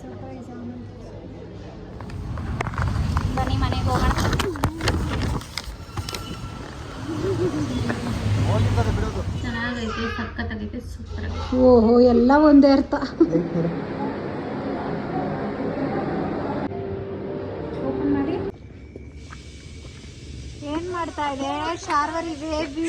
Surprise ಬನ್ನಿ ಮನೆಗೆ ಹೋಗೋಣ ಚೆನ್ನಾಗೈತೆ ಸೂಪರ್. ಓಹೋ ಎಲ್ಲ ಒಂದೇ ಅರ್ಥ. ಓಪನ್ ಮಾಡಿ. ಏನ್ ಮಾಡ್ತಾ ಇದೆ? ಶಾರ್ವರಿ ಬೇಬಿ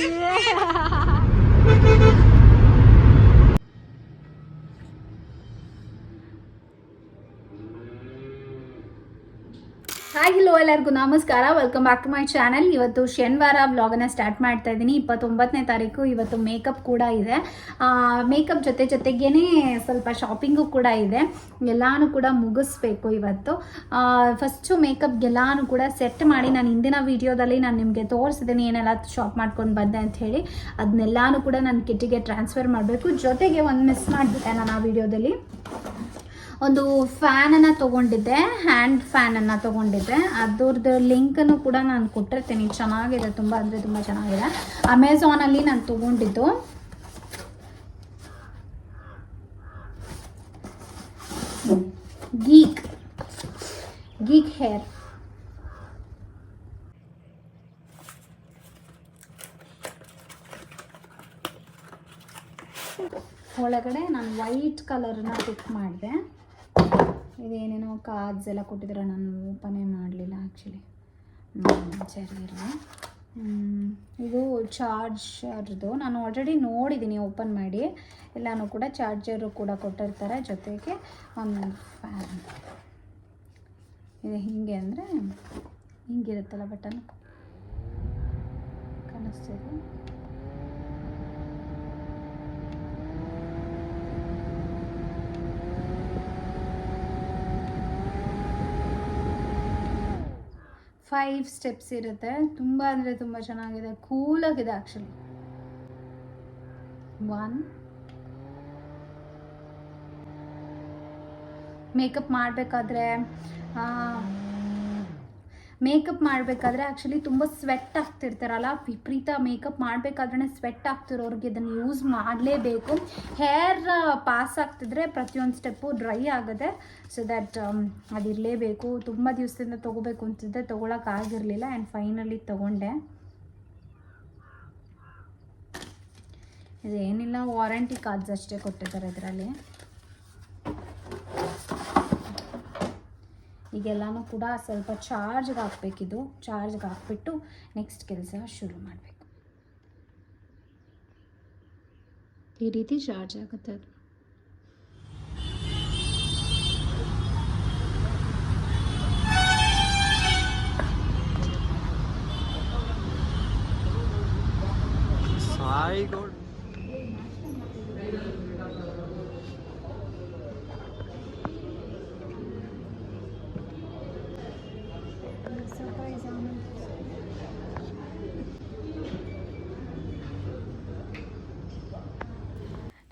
ಎಲ್ಲರಿಗೂ ನಮಸ್ಕಾರ. Welcome back to my channel ಇವತ್ತು ಶನಿವಾರ ವ್ಲಾಗನ್ನ ಸ್ಟಾರ್ಟ್ ಮಾಡ್ತಾ ಇದ್ದೀನಿ. ಇಪ್ಪತ್ತೊಂಬತ್ತನೇ ತಾರೀಕು ಇವತ್ತು ಮೇಕಪ್ ಕೂಡ ಇದೆ. ಮೇಕಪ್ ಜೊತೆ ಜೊತೆಗೇನೆ ಸ್ವಲ್ಪ ಶಾಪಿಂಗು ಕೂಡ ಇದೆ. ಎಲ್ಲಾನು ಕೂಡ ಮುಗಿಸ್ಬೇಕು ಇವತ್ತು. ಫಸ್ಟು ಮೇಕಪ್ಗೆಲ್ಲಾನು ಕೂಡ ಸೆಟ್ ಮಾಡಿ ನಾನು ಹಿಂದಿನ ವಿಡಿಯೋದಲ್ಲಿ ನಾನು ನಿಮಗೆ ತೋರಿಸಿದ್ದೀನಿ ಏನೆಲ್ಲ ಶಾಪ್ ಮಾಡ್ಕೊಂಡು ಬಂದೆ ಅಂತ ಹೇಳಿ. ಅದನ್ನೆಲ್ಲಾನು ಕೂಡ ನಾನು ಕಿಟ್ಟಿಗೆ ಟ್ರಾನ್ಸ್ಫರ್ ಮಾಡಬೇಕು. ಜೊತೆಗೆ ಒಂದು ಮಿಸ್ ಮಾಡಿಬಿಟ್ಟೆ ನಾನು ಆ ವಿಡಿಯೋದಲ್ಲಿ ಒಂದು ಫ್ಯಾನನ್ನು ತೊಗೊಂಡಿದ್ದೆ ಹ್ಯಾಂಡ್ ಫ್ಯಾನನ್ನು ತೊಗೊಂಡಿದ್ದೆ. ಅದ್ರದ್ದು ಲಿಂಕನ್ನು ಕೂಡ ನಾನು ಕೊಟ್ಟಿರ್ತೀನಿ. ಚೆನ್ನಾಗಿದೆ ತುಂಬ, ಅಂದರೆ ತುಂಬ ಚೆನ್ನಾಗಿದೆ. ಅಮೆಝಾನಲ್ಲಿ ನಾನು ತೊಗೊಂಡಿದ್ದು. ಗೀಕ್ ಗೀಕ್ ಹೇರ್ ಒಳಗಡೆ ನಾನು ವೈಟ್ ಕಲರ್ನ ಪಿಕ್ ಮಾಡಿದೆ. ಇದೇನೇನೋ ಕಾರ್ಡ್ಸ್ ಎಲ್ಲ ಕೊಟ್ಟಿದ್ರೆ, ನಾನು ಓಪನೇ ಮಾಡಲಿಲ್ಲ ಆ್ಯಕ್ಚುಲಿ ಸರಿ ಇರಲಿ. ಇದು ಚಾರ್ಜರ್ದು ನಾನು ಆಲ್ರೆಡಿ ನೋಡಿದ್ದೀನಿ ಓಪನ್ ಮಾಡಿ. ಎಲ್ಲನೂ ಕೂಡ ಚಾರ್ಜರು ಕೂಡ ಕೊಟ್ಟಿರ್ತಾರೆ. ಜೊತೆಗೆ ಒಂದು ಫ್ಯಾನ್ ಇದು ಹೀಗೆ ಅಂದರೆ ಹಿಂಗಿರುತ್ತಲ್ಲ ಬಟನ್ ಕಾಣಿಸ್ತಿದೆ ಫೈವ್ ಸ್ಟೆಪ್ಸ್ ಇರುತ್ತೆ. ತುಂಬ ಅಂದರೆ ತುಂಬ ಚೆನ್ನಾಗಿದೆ. ಕೂಲಾಗಿದೆ ಆ್ಯಕ್ಚುಲಿ ಒನ್ ಮೇಕಪ್ ಮಾಡಬೇಕಾದ್ರೆ ಮೇಕಪ್ ಮಾಡಬೇಕಾದ್ರೆ ಆ್ಯಕ್ಚುಲಿ ತುಂಬ ಸ್ವೆಟ್ ಆಗ್ತಿರ್ತಾರಲ್ಲ, ವಿಪರೀತ ಮೇಕಪ್ ಮಾಡಬೇಕಾದ್ರೆ ಸ್ವೆಟ್ ಆಗ್ತಿರೋರಿಗೆ ಇದನ್ನು ಯೂಸ್ ಮಾಡಲೇಬೇಕು. ಹೇರ್ ಪಾಸ್ ಆಗ್ತಿದ್ರೆ ಪ್ರತಿಯೊಂದು ಸ್ಟೆಪ್ಪು ಡ್ರೈ ಆಗುತ್ತೆ ಸೊ ದ್ಯಾಟ್ ಅದಿರಲೇಬೇಕು. ತುಂಬ ದಿವಸದಿಂದ ತೊಗೋಬೇಕು ಅಂತಿದ್ದೆ ತೊಗೊಳಕ್ಕಾಗಿರಲಿಲ್ಲ ಆ್ಯಂಡ್ ಫೈನಲಿ ತೊಗೊಂಡೆ. ಇದೇನಿಲ್ಲ ವಾರಂಟಿ ಕಾರ್ಡ್ಸ್ ಅಷ್ಟೇ ಕೊಟ್ಟಿದ್ದಾರೆ ಇದರಲ್ಲಿ. ಈಗೆಲ್ಲನೂ ಕೂಡ ಸ್ವಲ್ಪ ಚಾರ್ಜ್ಗೆ ಹಾಕ್ಬೇಕಿದು. ಚಾರ್ಜ್ಗೆ ಹಾಕ್ಬಿಟ್ಟು ನೆಕ್ಸ್ಟ್ ಕೆಲಸ ಶುರು ಮಾಡಬೇಕು. ಈ ರೀತಿ ಚಾರ್ಜ್ ಆಗುತ್ತೆ ಅದು.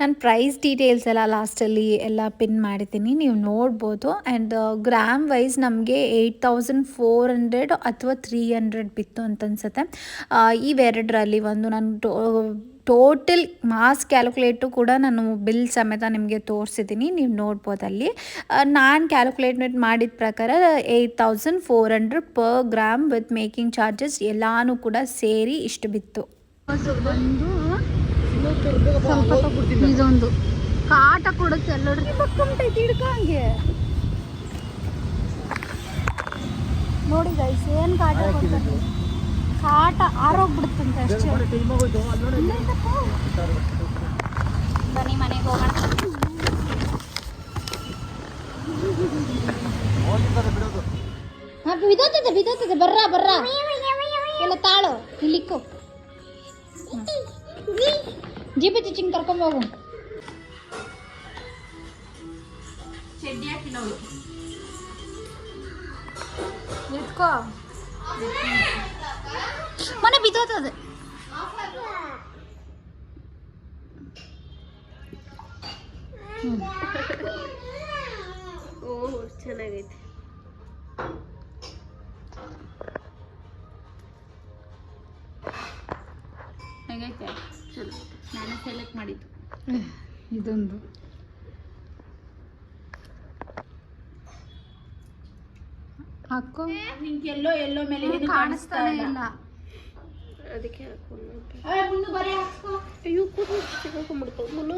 ನಾನು ಪ್ರೈಸ್ ಡೀಟೇಲ್ಸ್ ಎಲ್ಲ ಲಾಸ್ಟಲ್ಲಿ ಎಲ್ಲ ಪಿನ್ ಮಾಡಿದ್ದೀನಿ. ನೀವು ನೋಡ್ಬೋದು. ಆ್ಯಂಡ್ ಗ್ರಾಮ್ ವೈಸ್ ನಮಗೆ ಏಯ್ಟ್ ತೌಸಂಡ್ ಫೋರ್ ಹಂಡ್ರೆಡ್ ಅಥವಾ ತ್ರೀ ಹಂಡ್ರೆಡ್ ಬಿತ್ತು ಅಂತ ಅನ್ಸುತ್ತೆ. ಇವೆರಡರಲ್ಲಿ ಒಂದು ನಾನು ಟೋಟಲ್ ಮಾಸ್ ಕ್ಯಾಲ್ಕುಲೇಟು ಕೂಡ ನಾನು ಬಿಲ್ ಸಮೇತ ನಿಮಗೆ ತೋರಿಸಿದ್ದೀನಿ. ನೀವು ನೋಡ್ಬೋದು ಅಲ್ಲಿ. ನಾನು ಕ್ಯಾಲ್ಕುಲೇಟ್ ಮಾಡಿದ ಪ್ರಕಾರ eight thousand four hundred per gram with making charges ಎಲ್ಲಾನು ಕೂಡ ಸೇರಿ ಇಷ್ಟು ಬಿತ್ತು. ಇದೊಂದು. ಕಾಟ ಕೊಡುತ್ತೆ ಎಲ್ಲರೂ. ಬಕ್ಕಂತೈತಿ ಹಿಡ್ಕೊ ಹಂಗೆ ನೋಡಿ ಗೈಸ್ ಏನು ಕಾಟ ಕೊಡ್ತಾರೆ? ಕಾಟ ಆರೋಗ್ಬಿಡುತ್ತಂತೆ ಅಷ್ಟೇ. ಬನ್ನಿ ಮನೆಗೆ ಹೋಗೋಣ. ಬಿದೋತದೆ ಬಿದೋತದೆ ಬರ್ರ ಬರ್ರ. ಎಲ್ಲ ತಾಳು ಇಲ್ಲಿಕ್ಕು ಜೀಪ ಚಿಚಿಂಗ್ ಕರ್ಕೊಂಬೋಗು ಎತ್ಕೋ ಮನೆ ಬಿದ್ದೋತದೆ ಓಹ್ ಚೆನ್ನಾಗೈತೆ ಹೇಗೈತೆ ಚೆನ್ನಾಗಿ ನಾನು ಸೆಲೆಕ್ಟ್ ಮಾಡಿದ್ದು. ಇದೊಂದು. ಹಾಕೋ. ನಿಂಗೆ ಎಲ್ಲೋ ಎಲ್ಲೋ ಮೇಲೆ ಇದು ಕಾಣಿಸ್ತಾನೆ ಇಲ್ಲ. ಅದಕ್ಕೆ ಅಯ್ಯೋ ಸಿಗಾಕೊಂಡ್ಬಿಡ್ತು ಮುನು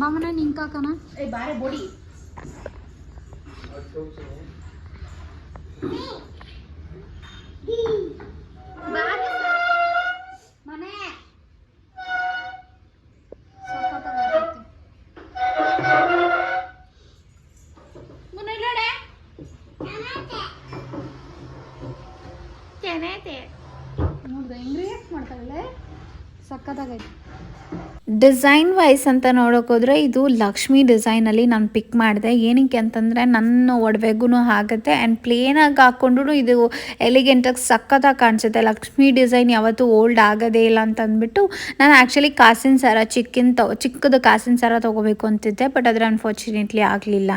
ಬಾಮನ ನಿಂಕ್ ಹಾಕಣ ಏ ಬಾರೆ ಬೋಡಿ. ರಿಯಾಕ್ಟ್ ಸಕ್ಕತ್ತಾಗೈತೆ ಡಿಸೈನ್ ವೈಸ್ ಅಂತ ನೋಡೋಕ್ಕೋದ್ರೆ ಇದು ಲಕ್ಷ್ಮಿ ಡಿಸೈನಲ್ಲಿ ನಾನು ಪಿಕ್ ಮಾಡಿದೆ. ಏನಕ್ಕೆ ಅಂತಂದರೆ ನನ್ನ ಒಡವೆಗೂ ಆಗುತ್ತೆ ಆ್ಯಂಡ್ ಪ್ಲೇನಾಗಿ ಹಾಕ್ಕೊಂಡು ಇದು ಎಲಿಗೆಂಟಾಗಿ ಸಖತ್ತಾಗಿ ಕಾಣಿಸುತ್ತೆ. ಲಕ್ಷ್ಮಿ ಡಿಸೈನ್ ಯಾವತ್ತೂ ಓಲ್ಡ್ ಆಗೋದೇ ಇಲ್ಲ ಅಂತ ಅಂದ್ಬಿಟ್ಟು ನಾನು ಆ್ಯಕ್ಚುಲಿ ಕಾಸಿನ ಸರ ಚಿಕ್ಕಿನ ತೊ ಚಿಕ್ಕದು ಕಾಸಿನ ಸರ ತೊಗೋಬೇಕು ಅಂತಿದ್ದೆ ಬಟ್ ಅದರ ಅನ್ಫಾರ್ಚುನೇಟ್ಲಿ ಆಗಲಿಲ್ಲ.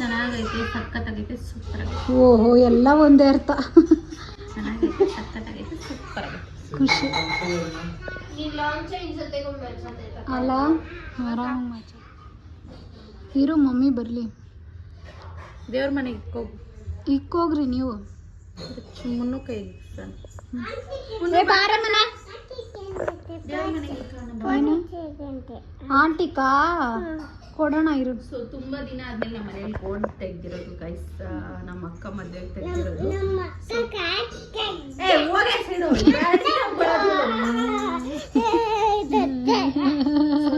ಚೆನ್ನಾಗೈತೆ ಸಖತ್ತಾಗೈತೆ ಸೂಪರ್ ಓಹೋ ಎಲ್ಲ ಒಂದೇ ಅರ್ಥ. ಚೆನ್ನಾಗೈತೆ ಸೂಪರ್ ಖುಷಿ ಅಲ್ಲ ಆರಾಮಾಗಿ ಮಾಚ ಇರು ಮಮ್ಮಿ ಬರಲಿ ದೇವ್ರ ಮನೆಗೆ ಹೋಗು ಇಕ್ಕೋಗ್ರಿ ನೀವು ಮುನ್ನು ಕೈ ಏನು ಆಂಟಿಕಾ ಕೊಡೋಣ ಇರು. ಸೊ ತುಂಬಾ ದಿನ ಆದ್ಮೇಲೆ ನಮ್ಮ ಮನೇಲಿ ಕೋಣ್ ತೆಗ್ದಿರೋದು ಗೈಸ್ ನಮ್ಮ ಅಕ್ಕ ಮದ್ವೆ ತೆಗ್ದಿರೋದು.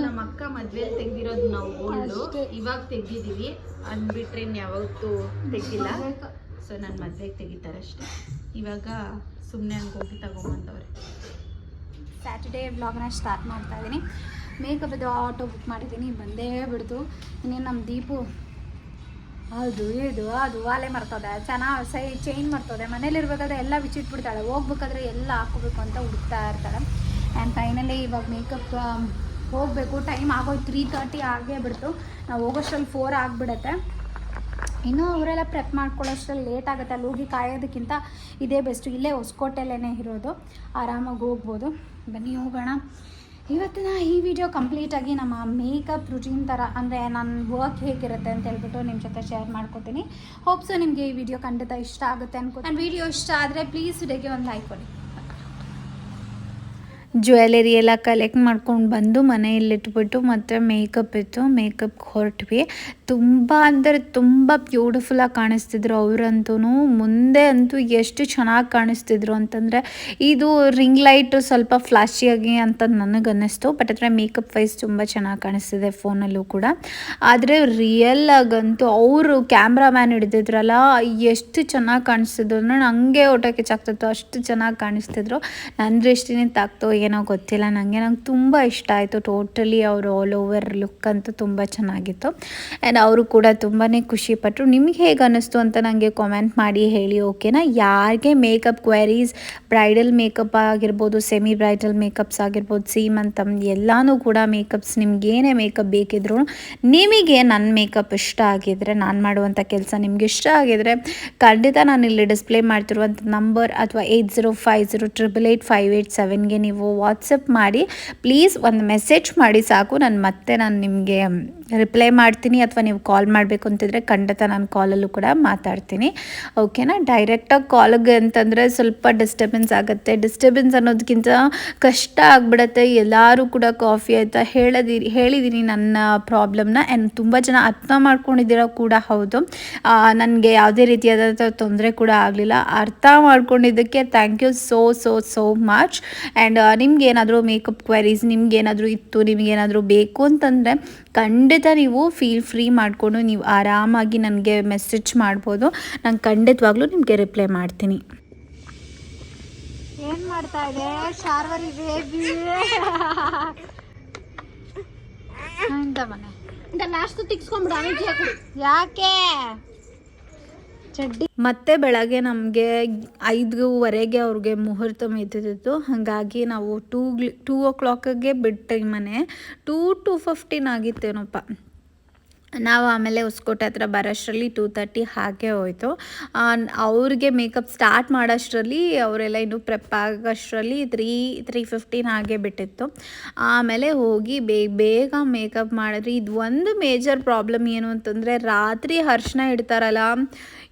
ನಮ್ಮ ಅಕ್ಕ ಮದ್ವೆ ತೆಗ್ದಿರೋದು ನಾವು ಗೋಲ್ಡ್ ಇವಾಗ ತೆಗ್ದಿದೀವಿ ಅಂದ್ಬಿಟ್ರೆ ಇನ್ ಯಾವತ್ತೂ ತೆಗ್ದಿಲ್ಲ. ಸೊ ನನ್ನ ಮದ್ವೆಗೆ ತೆಗಿತಾರೆ ಅಷ್ಟೇ ಇವಾಗ ಸುಮ್ಮನೆ ಹಂಗೆ ಹೋಗಿ ತಗೊಂಬಂದವ್ರೆ. ಸ್ಯಾಟರ್ಡೇ ವ್ಲಾಗ್ನ ಸ್ಟಾರ್ಟ್ ಮಾಡ್ತಾ ಇದ್ದೀನಿ ಮೇಕಪ್ದು ಆಟೋ ಬುಕ್ ಮಾಡಿದ್ದೀನಿ, ಬಂದೇ ಬಿಡ್ತು. ಇನ್ನೇನು ನಮ್ಮ ದೀಪು? ಅದು ಇದು, ಅದು ವಾಲೆ ಮರ್ತದೆ. ಚೆನ್ನಾಗಿ ಸೈ ಚೈನ್ ಮರ್ತದೆ. ಮನೇಲಿರ್ಬೇಕಾದ್ರೆ ಎಲ್ಲ ಬಿಚ್ಚಿಟ್ಬಿಡ್ತಾಳೆ ಹೋಗ್ಬೇಕಾದ್ರೆ ಎಲ್ಲ ಹಾಕೋಬೇಕು ಅಂತ ಹುಡುಕ್ತಾ ಇರ್ತಾಳೆ. ಆ್ಯಂಡ್ ಫೈನಲಿ ಇವಾಗ ಮೇಕಪ್ ಹೋಗಬೇಕು. ಟೈಮ್ ಆಗೋಯ್ತು. ತ್ರೀ ತರ್ಟಿ ಆಗೇ ಬಿಡ್ತು. ನಾವು ಹೋಗೋಷ್ಟ್ರಲ್ಲಿ ಫೋರ್ ಆಗಿಬಿಡತ್ತೆ. ಇನ್ನೂ ಅವರೆಲ್ಲ ಪ್ರೆಪ್ ಮಾಡ್ಕೊಳ್ಳೋಷ್ಟ್ರಲ್ಲಿ ಲೇಟ್ ಆಗುತ್ತೆ. ಅಲ್ಲಿ ಹೋಗಿ ಕಾಯೋದಕ್ಕಿಂತ ಇದೇ ಬೆಸ್ಟು ಇಲ್ಲೇ ಹೊಸಕೋಟೆಲ್ಲೇ ಇರೋದು. ಆರಾಮಾಗಿ ಹೋಗ್ಬೋದು. ಬನ್ನಿ, ಹೋಗೋಣ. ಇವತ್ತಿನ ಈ ವಿಡಿಯೋ ಕಂಪ್ಲೀಟಾಗಿ ನಮ್ಮ ಮೇಕಪ್ ರುಟೀನ್ ಥರ ಅಂದರೆ ನನ್ನ ವರ್ಕ್ ಹೇಗಿರುತ್ತೆ ಅಂತ ಹೇಳ್ಬಿಟ್ಟು ನಿಮ್ಮ ಜೊತೆ ಶೇರ್ ಮಾಡ್ಕೊತೀನಿ. ಹೋಪ್ಸು ನಿಮಗೆ ಈ ವಿಡಿಯೋ ಖಂಡಿತ ಇಷ್ಟ ಆಗುತ್ತೆ ಅನ್ಕೋ ನನ್ನ ವಿಡಿಯೋ ಇಷ್ಟ ಆದರೆ ಪ್ಲೀಸ್ ಇದಕ್ಕೆ ಒಂದು ಲೈಕ್ ಕೊಡಿ. ಜ್ಯುವೆಲರಿ ಎಲ್ಲ ಕಲೆಕ್ಟ್ ಮಾಡ್ಕೊಂಡು ಬಂದು ಮನೆಯಲ್ಲಿಟ್ಬಿಟ್ಟು ಮತ್ತು ಮೇಕಪ್ ಇತ್ತು ಮೇಕಪ್ಗೆ ಹೊರಟ್ವಿ ತುಂಬ ಅಂದರೆ ತುಂಬ ಬ್ಯೂಟಿಫುಲ್ಲಾಗಿ ಕಾಣಿಸ್ತಿದ್ರು ಅವರಂತೂ ಮುಂದೆ ಅಂತೂ ಎಷ್ಟು ಚೆನ್ನಾಗಿ ಕಾಣಿಸ್ತಿದ್ರು ಅಂತಂದರೆ ಇದು ರಿಂಗ್ ಲೈಟು ಸ್ವಲ್ಪ ಫ್ಲಾಶಿಯಾಗಿ ಅಂತ ನನಗೆ ಅನ್ನಿಸ್ತು ಬಟ್ ಅದರ ಮೇಕಪ್ ವೈಸ್ ತುಂಬ ಚೆನ್ನಾಗಿ ಕಾಣಿಸ್ತಿದೆ ಫೋನಲ್ಲೂ ಕೂಡ. ಆದರೆ ರಿಯಲ್ ಆಗಂತೂ ಅವರು ಕ್ಯಾಮ್ರಾಮ್ಯಾನ್ ಹಿಡಿದಿದ್ರಲ್ಲ, ಎಷ್ಟು ಚೆನ್ನಾಗಿ ಕಾಣಿಸ್ತಿದ್ರು ಅಂದ್ರೆ ನನಗೆ ಊಟ ಕಿಚ್ಚಾಗ್ತಿತ್ತು, ಅಷ್ಟು ಚೆನ್ನಾಗಿ ಕಾಣಿಸ್ತಿದ್ರು. ನನ್ನ ದೃಷ್ಟಿನೇ ತಾಕ್ತೋ ಏನೋ ಗೊತ್ತಿಲ್ಲ ನನಗೆ ನಂಗೆ ತುಂಬ ಇಷ್ಟ ಆಯಿತು. ಟೋಟಲಿ ಅವರು ಆಲ್ ಓವರ್ ಲುಕ್ ಅಂತೂ ತುಂಬ ಚೆನ್ನಾಗಿತ್ತು. ಆ್ಯಂಡ್ ಅವರು ಕೂಡ ತುಂಬಾ ಖುಷಿಪಟ್ಟರು ನಿಮಗೆ ಹೇಗೆ ಅನ್ನಿಸ್ತು ಅಂತ ನನಗೆ ಕಾಮೆಂಟ್ ಮಾಡಿ ಹೇಳಿ ಓಕೆನಾ ಯಾರಿಗೆ ಮೇಕಪ್ ಕ್ವೆರೀಸ್ ಬ್ರೈಡಲ್ ಮೇಕಪ್ ಆಗಿರ್ಬೋದು ಸೆಮಿ ಬ್ರೈಡಲ್ ಮೇಕಪ್ಸ್ ಆಗಿರ್ಬೋದು ಸೀಮಂತಮ್ ಎಲ್ಲಾನು ಕೂಡ ಮೇಕಪ್ಸ್ ನಿಮ್ಗೆ ಏನೇ ಮೇಕಪ್ ಬೇಕಿದ್ರು, ನಿಮಗೆ ನನ್ನ ಮೇಕಪ್ ಇಷ್ಟ ಆಗಿದ್ರೆ, ನಾನು ಮಾಡುವಂಥ ಕೆಲಸ ನಿಮ್ಗೆ ಇಷ್ಟ ಆಗಿದ್ರೆ, ಖಂಡಿತ ನಾನು ಇಲ್ಲಿ ಡಿಸ್ಪ್ಲೇ ಮಾಡ್ತಿರುವಂಥ ನಂಬರ್ ಅಥವಾ eight zero five zero triple eight five eight ಸೆವೆನ್ಗೆ ನೀವು ವಾಟ್ಸಪ್ ಮಾಡಿ ಪ್ಲೀಸ್ ಒಂದು ಮೆಸೇಜ್ ಮಾಡಿ ಸಾಕು. ನಾನು ಮತ್ತೆ ನಾನು ನಿಮಗೆ ರಿಪ್ಲೈ ಮಾಡ್ತೀನಿ ಅಥವಾ ನೀವು ಕಾಲ್ ಮಾಡಬೇಕು ಅಂತಿದ್ರೆ ಖಂಡಿತ ನಾನು ಕಾಲಲ್ಲೂ ಕೂಡ ಮಾತಾಡ್ತೀನಿ. ಓಕೆನಾ ಡೈರೆಕ್ಟಾಗಿ ಕಾಲಿಗೆ ಅಂತಂದರೆ ಸ್ವಲ್ಪ ಡಿಸ್ಟರ್ಬೆನ್ಸ್ ಆಗುತ್ತೆ. ಡಿಸ್ಟರ್ಬೆನ್ಸ್ ಅನ್ನೋದಕ್ಕಿಂತ ಕಷ್ಟ ಆಗಿಬಿಡತ್ತೆ. ಎಲ್ಲರೂ ಕೂಡ ಕಾಫಿ ಆಯಿತಾ. ಹೇಳದಿರಿ ಹೇಳಿದ್ದೀನಿ ನನ್ನ ಪ್ರಾಬ್ಲಮ್ನ ಆ್ಯಂಡ್ ತುಂಬ ಜನ ಅರ್ಥ ಮಾಡ್ಕೊಂಡಿದ್ದೀರೋ ಕೂಡ ಹೌದು. ನನಗೆ ಯಾವುದೇ ರೀತಿಯಾದಂಥ ತೊಂದರೆ ಕೂಡ ಆಗಲಿಲ್ಲ. ಅರ್ಥ ಮಾಡ್ಕೊಂಡಿದ್ದಕ್ಕೆ thank you so so so much and ನಿಮ್ಗೆ ಏನಾದರೂ ಮೇಕಪ್ ಕ್ವೆರೀಸ್ ನಿಮ್ಗೆ ಏನಾದರೂ ಇತ್ತು, ನಿಮಗೇನಾದರೂ ಬೇಕು ಅಂತಂದರೆ ಖಂಡಿತ ನೀವು ಫೀಲ್ ಫ್ರೀ ಮಾಡಿಕೊಂಡು ನೀವು ಆರಾಮಾಗಿ ನನಗೆ ಮೆಸೇಜ್ ಮಾಡ್ಬೋದು. ನಾನು ಖಂಡಿತವಾಗ್ಲೂ ನಿಮಗೆ ರಿಪ್ಲೈ ಮಾಡ್ತೀನಿ. ಏನು ಮಾಡ್ತಾ ಇದೆ ಶಾರ್ವರಿ ಬೇಬಿ ಇಂದ ಮನೆ. ಲಾಸ್ಟ್ ತಿಕ್ಸ್ಕೊಂಡ್ಬಿಡ ಯಾಕೆ? ಚಡ್ಡಿ. ಮತ್ತೆ ಬೆಳಗ್ಗೆ ನಮಗೆ ಐದುವರೆಗೆ ಅವ್ರಿಗೆ ಮುಹೂರ್ತ ಮೀತಿದ್ದು ಹಾಗಾಗಿ ನಾವು ಟೂ ಟೂ ಓ ಕ್ಲಾಕಿಗೆ ಬಿಟ್ಟ ಮನೆ ಟೂ ಟು ಫಿಫ್ಟೀನ್ ಆಗಿತ್ತೇನಪ್ಪ. ನಾವು ಆಮೇಲೆ ಹೊಸ್ಕೋಟೆ ಹತ್ರ ಬರೋಷ್ಟರಲ್ಲಿ ಟೂ ತರ್ಟಿ ಹಾಗೆ ಹೋಯಿತು. ಅವ್ರಿಗೆ ಮೇಕಪ್ ಸ್ಟಾರ್ಟ್ ಮಾಡೋಷ್ಟರಲ್ಲಿ ಅವರೆಲ್ಲ ಇನ್ನೂ ಪ್ರೆಪ್ ಆಗೋಷ್ಟರಲ್ಲಿ ತ್ರೀ ತ್ರೀ ಫಿಫ್ಟೀನ್ ಹಾಗೆ ಬಿಟ್ಟಿತ್ತು. ಆಮೇಲೆ ಹೋಗಿ ಬೇಗ ಬೇಗ ಮೇಕಪ್ ಮಾಡಿದ್ರಿ ಇದು ಒಂದು ಮೇಜರ್ ಪ್ರಾಬ್ಲಮ್ ಏನು ಅಂತಂದರೆ ರಾತ್ರಿ ಅರ್ಶಿನ ಇಡ್ತಾರಲ್ಲ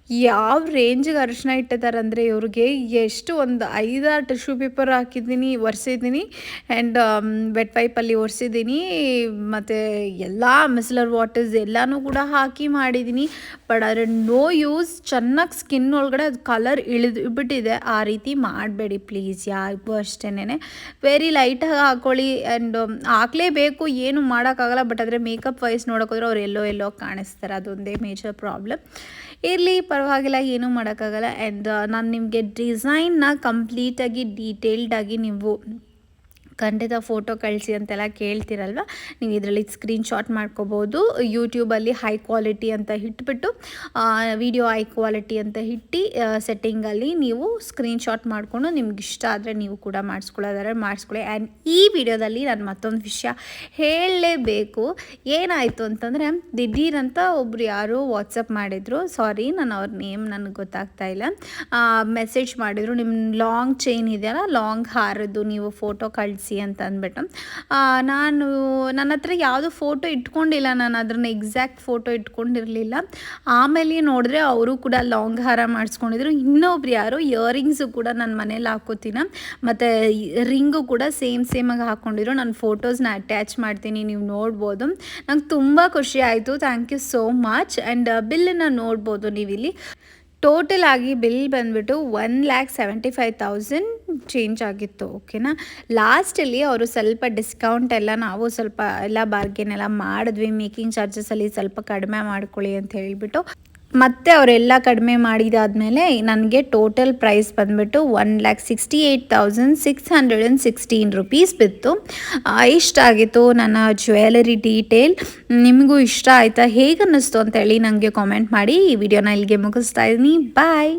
ಯಾವ ರೇಂಜಿಗೆ ಅರಿಶಿನ ಇಟ್ಟಿದ್ದಾರೆ ಅಂದರೆ ಇವ್ರಿಗೆ ಎಷ್ಟು ಒಂದು ಐದಾರು ಟಿಶ್ಯೂ ಪೇಪರ್ ಹಾಕಿದ್ದೀನಿ, ಒರೆಸಿದ್ದೀನಿ ಆ್ಯಂಡ್ ಬೆಡ್ ಪೈಪಲ್ಲಿ ಒರೆಸಿದ್ದೀನಿ. ಮತ್ತು ಎಲ್ಲ ಮಿಸ್ಲರ್ ವಾಟರ್ಸ್ ಎಲ್ಲನೂ ಕೂಡ ಹಾಕಿ ಮಾಡಿದ್ದೀನಿ. ಬಟ್ ಆದರೆ ನೋ ಯೂಸ್ ಚೆನ್ನಾಗಿ ಸ್ಕಿನ್ ಒಳಗಡೆ ಅದು ಕಲರ್ ಇಳಿದು ಬಿಟ್ಟಿದೆ ಆ ರೀತಿ ಮಾಡಬೇಡಿ ಪ್ಲೀಸ್ ಯಾರಿಗೂ ಅಷ್ಟೇನೆ ವೆರಿ ಲೈಟಾಗಿ ಹಾಕ್ಕೊಳ್ಳಿ ಆ್ಯಂಡ್ ಹಾಕಲೇಬೇಕು. ಏನು ಮಾಡೋಕ್ಕಾಗಲ್ಲ ಬಟ್ ಆದರೆ ಮೇಕಪ್ ವೈಸ್ ನೋಡೋಕೋದ್ರೆ ಅವ್ರು ಎಲ್ಲೋ ಎಲ್ಲೋ ಕಾಣಿಸ್ತಾರೆ. ಅದೊಂದೇ ಮೇಜರ್ ಪ್ರಾಬ್ಲಮ್ ಇರಲಿ ಪರವಾಗಿಲ್ಲ ಏನೂ ಮಾಡೋಕ್ಕಾಗಲ್ಲ. ಆ್ಯಂಡ್ ನಾನು ನಿಮಗೆ ಡಿಸೈನ್ನ ಕಂಪ್ಲೀಟಾಗಿ ಡೀಟೇಲ್ಡಾಗಿ ನೀವು ಖಂಡಿತ ಫೋಟೋ ಕಳಿಸಿ ಅಂತೆಲ್ಲ ಕೇಳ್ತಿರಲ್ವ? ನೀವು ಇದರಲ್ಲಿ ಸ್ಕ್ರೀನ್ಶಾಟ್ ಮಾಡ್ಕೋಬೋದು. ಯೂಟ್ಯೂಬಲ್ಲಿ ಹೈ ಕ್ವಾಲಿಟಿ ಅಂತ ಇಟ್ಬಿಟ್ಟು ವಿಡಿಯೋ ಹೈ ಕ್ವಾಲಿಟಿ ಅಂತ ಇಟ್ಟು ಸೆಟ್ಟಿಂಗಲ್ಲಿ ನೀವು ಸ್ಕ್ರೀನ್ಶಾಟ್ ಮಾಡಿಕೊಂಡು ನಿಮ್ಗೆ ಇಷ್ಟ ಆದರೆ ನೀವು ಕೂಡ ಮಾಡಿಸ್ಕೊಳ್ಳೋದಾದ್ರೆ ಮಾಡಿಸ್ಕೊಳ್ಳಿ. ಆ್ಯಂಡ್ ಈ ವಿಡಿಯೋದಲ್ಲಿ ನಾನು ಮತ್ತೊಂದು ವಿಷಯ ಹೇಳಲೇಬೇಕು. ಏನಾಯಿತು ಅಂತಂದರೆ ದಿಢೀರಂತ ಒಬ್ರು ಯಾರೋ ವಾಟ್ಸಪ್ ಮಾಡಿದರು. ಸಾರಿ ನಾನು ಅವ್ರ ನೇಮ್ ನನಗೆ ಗೊತ್ತಾಗ್ತಾ ಇಲ್ಲ. ಮೆಸೇಜ್ ಮಾಡಿದರು. ನಿಮ್ಮ ಲಾಂಗ್ ಚೈನ್ ಇದೆಯಲ್ಲ? ಲಾಂಗ್ ಹಾರದ್ದು ನೀವು ಫೋಟೋ ಕಳಿಸಿ ಅಂತ ಅಂದ್ಬಿಟ್ಟು. ನಾನು ನನ್ನ ಹತ್ರ ಯಾವುದೂ ಫೋಟೋ ಇಟ್ಕೊಂಡಿಲ್ಲ, ನಾನು ಅದನ್ನ ಎಕ್ಸಾಕ್ಟ್ ಫೋಟೋ ಇಟ್ಕೊಂಡಿರಲಿಲ್ಲ. ಆಮೇಲೆ ನೋಡಿದ್ರೆ ಅವರು ಕೂಡ ಲಾಂಗ್ ಹಾರ ಮಾಡಿಸ್ಕೊಂಡಿದ್ರು. ಇನ್ನೊಬ್ರು ಯಾರು ಇಯರಿಂಗ್ಸು ಕೂಡ ನನ್ನ ಮನೇಲಿ ಹಾಕೋತೀನ. ಮತ್ತು ರಿಂಗು ಕೂಡ ಸೇಮ್ ಸೇಮಾಗಿ ಹಾಕ್ಕೊಂಡಿದ್ರು ನಾನು ಫೋಟೋಸ್ನ ಅಟ್ಯಾಚ್ ಮಾಡ್ತೀನಿ, ನೀವು ನೋಡ್ಬೋದು. ನಂಗೆ ತುಂಬ ಖುಷಿ ಆಯಿತು. Thank you so much and ಬಿಲ್ಲನ್ನು ನೋಡ್ಬೋದು ನೀವಿಲ್ಲಿ. ಟೋಟಲ್ ಆಗಿ ಬಿಲ್ ಬಂದ್ಬಿಟ್ಟು one lakh seventy five thousand change ಆಗಿತ್ತು ಓಕೆನಾ ಲಾಸ್ಟಲ್ಲಿ ಅವರು ಸ್ವಲ್ಪ ಡಿಸ್ಕೌಂಟ್ ಎಲ್ಲ ನಾವು ಸ್ವಲ್ಪ ಎಲ್ಲ ಬಾರ್ಗೇನ್ ಎಲ್ಲ ಮಾಡಿದ್ವಿ ಮೇಕಿಂಗ್ ಚಾರ್ಜಸಲ್ಲಿ ಸ್ವಲ್ಪ ಕಡಿಮೆ ಮಾಡ್ಕೊಳ್ಳಿ ಅಂತ ಹೇಳಿಬಿಟ್ಟು. ಮತ್ತೆ ಅವರೆಲ್ಲ ಕಡಿಮೆ ಮಾಡಿದಾದಮೇಲೆ ನನಗೆ ಟೋಟಲ್ ಪ್ರೈಸ್ ಬಂದುಬಿಟ್ಟು one lakh sixty eight thousand six hundred and sixteen rupees ಬಿತ್ತು ಇಷ್ಟಾಗಿತ್ತು ನನ್ನ ಜ್ಯುವೆಲರಿ ಡೀಟೇಲ್ ನಿಮಗೂ ಇಷ್ಟ ಆಯಿತಾ ಹೇಗೆ ಅನ್ನಿಸ್ತು ಅಂತೇಳಿ ನನಗೆ ಕಾಮೆಂಟ್ ಮಾಡಿ. ಈ ವಿಡಿಯೋನ ಇಲ್ಲಿಗೆ ಮುಗಿಸ್ತಾ ಇದ್ದೀನಿ. ಬಾಯ್